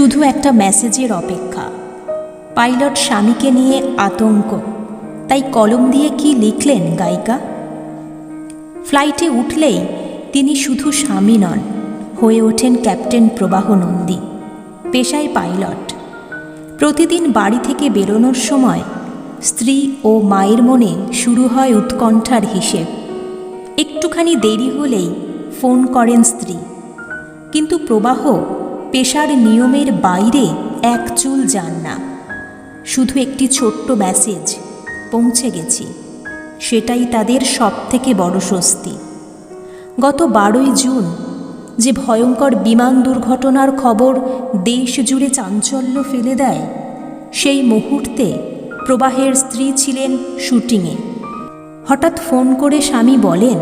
শুধু একটা মেসেজের অপেক্ষা। পাইলট স্বামীকে নিয়ে আতঙ্ক। তাই কলম দিয়ে কি লিখলেন গায়িকা? ফ্লাইটে উঠলেই তিনি শুধু স্বামী নন, হয়ে ওঠেন ক্যাপ্টেন প্রবাহ নন্দী, পেশায় পাইলট। প্রতিদিন বাড়ি থেকে বেরোনোর সময় স্ত্রী ও মায়ের মনে শুরু হয় উৎকণ্ঠার হিসেব। একটুখানি দেরি হলেই ফোন করেন স্ত্রী। কিন্তু প্রবাহ পেশার নিয়মের বাইরে এক চুল যান না। শুধু একটি ছোট্ট মেসেজ পৌঁছে গেছি। সেটাই তাদের সবথেকে বড় স্বস্তি। গত বারোই জুন, যে ভয়ঙ্কর বিমান দুর্ঘটনার খবর দেশ জুড়ে চাঞ্চল্য ফেলে দেয়, সেই মুহূর্তে প্রবাহের স্ত্রী ছিলেন শুটিংয়ে। হঠাৎ ফোন করে স্বামী বলেন,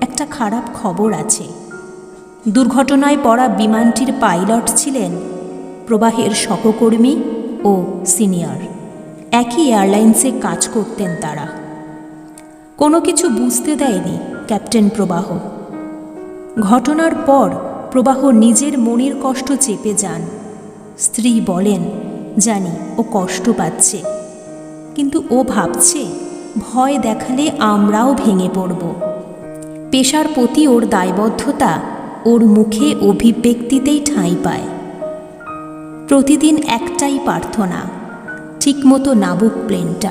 একটা খারাপ খবর আছে। দুর্ঘটনায় পড়া বিমানটির পাইলট ছিলেন প্রবাহের সহকর্মী ও সিনিয়র। একই এয়ারলাইন্সে কাজ করতেন তারা। কোনো কিছু বুঝতে দেয়নি ক্যাপ্টেন প্রবাহ। ঘটনার পর প্রবাহ নিজের মনের কষ্ট চেপে যান। স্ত্রী বলেন, জানি, ও কষ্ট পাচ্ছে। কিন্তু ও ভাবছে, ভয় দেখালে আমরাও ভেঙে পড়ব। পেশার প্রতি ওর দায়বদ্ধতা ওর মুখে অভিব্যক্তিতেই ঠাঁই পায়। প্রতিদিন একটাই প্রার্থনা, ঠিকমতো নাবুক প্লেনটা।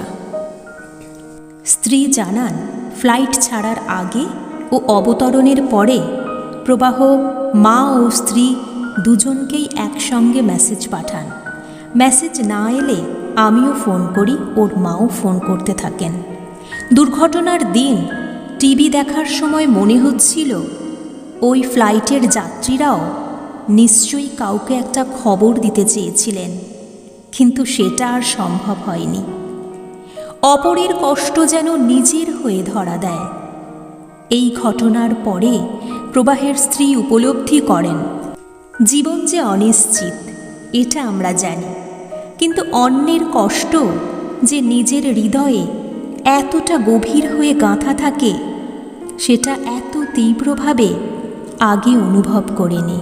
স্ত্রী জানান, ফ্লাইট ছাড়ার আগে ও অবতরণের পরে প্রবাহ, মা ও স্ত্রী দুজনকেই একসঙ্গে মেসেজ পাঠান। মেসেজ না এলে আমিও ফোন করি, ওর মাও ফোন করতে থাকেন। দুর্ঘটনার দিন টিভি দেখার সময় মনে হচ্ছিল ওই ফ্লাইটের যাত্রীরাও নিশ্চয়ই কাউকে একটা খবর দিতে চেয়েছিলেন, কিন্তু সেটা আর সম্ভব হয়নি। অপরের কষ্ট যেন নিজের হয়ে ধরা দেয়। এই ঘটনার পরে প্রবাহের স্ত্রী উপলব্ধি করেন, জীবন যে অনিশ্চিত, এটা আমরা জানি। কিন্তু অন্যের কষ্ট যে নিজের হৃদয়ে এতটা গভীর হয়ে গাঁথা থাকে, সেটা এত তীব্রভাবে আগে অনুভব করিনি।